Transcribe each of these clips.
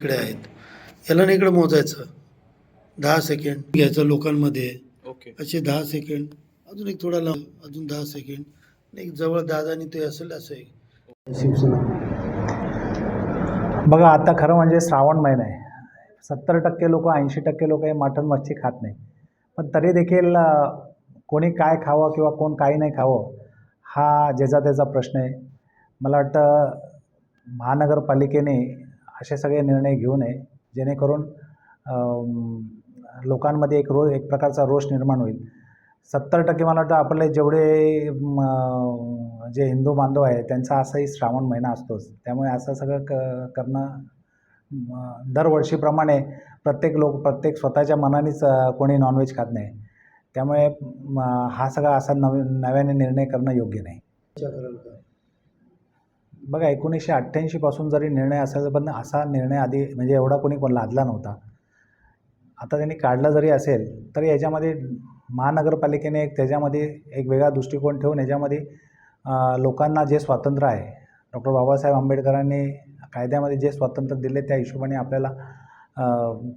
इकडे आहेत. याला नाही इकडे मोजायचं. दहा सेकंड घ्यायचं लोकांमध्ये. ओके असे दहा सेकंड अजून एक थोडा लांब अजून दहा सेकंड एक जवळ दादानी ते असेल असं आहे शिवसेना बघा आता खरं म्हणजे श्रावण महिना आहे. सत्तर टक्के लोक ऐंशी टक्के लोक हे मटण मच्छी खात नाही. पण तरी देखील कोणी काय खावं किंवा कोण काही नाही खावं हा ज्याचा त्याचा प्रश्न आहे. मला वाटतं महानगरपालिकेने असे सगळे निर्णय घेऊ नये जेणेकरून लोकांमध्ये एक रो एक प्रकारचा रोष निर्माण होईल. सत्तर टक्के मला वाटतं आपले जेवढे जे हिंदू बांधव आहे त्यांचा असाही श्रावण महिना असतोच. त्यामुळे असं सगळं क करणं दरवर्षीप्रमाणे प्रत्येक लोक प्रत्येक स्वतःच्या मनानेच कोणी नॉनव्हेज खात नाही. त्यामुळे हा सगळा असा नवीन नव्याने निर्णय करणं योग्य नाही. बघा एकोणीसशे अठ्ठ्याऐंशीपासून जरी निर्णय असायचा पण असा निर्णय आधी म्हणजे एवढा कोणी कोण लादला नव्हता. आता त्यांनी काढला जरी असेल तरी याच्यामध्ये महानगरपालिकेने एक त्याच्यामध्ये एक वेगळा दृष्टिकोन ठेवून याच्यामध्ये लोकांना जे स्वातंत्र्य आहे डॉक्टर बाबासाहेब आंबेडकरांनी कायद्यामध्ये जे स्वातंत्र्य दिले त्या हिशोबाने आपल्याला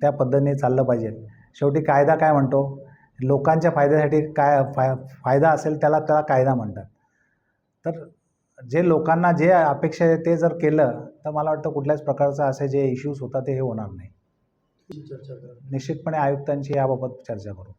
त्या पद्धतीने चाललं पाहिजे. शेवटी कायदा काय म्हणतो? लोकांच्या फायद्यासाठी काय फाय फायदा असेल त्याला त्याला कायदा म्हणतात. तर जे लोकांना जे अपेक्षा आहे ते जर केलं तर मला वाटतं कुठल्याच प्रकारचं असे जे इश्यूज होतात ते हे होणार नाही. निश्चितपणे आयुक्तांची याबाबत चर्चा करू.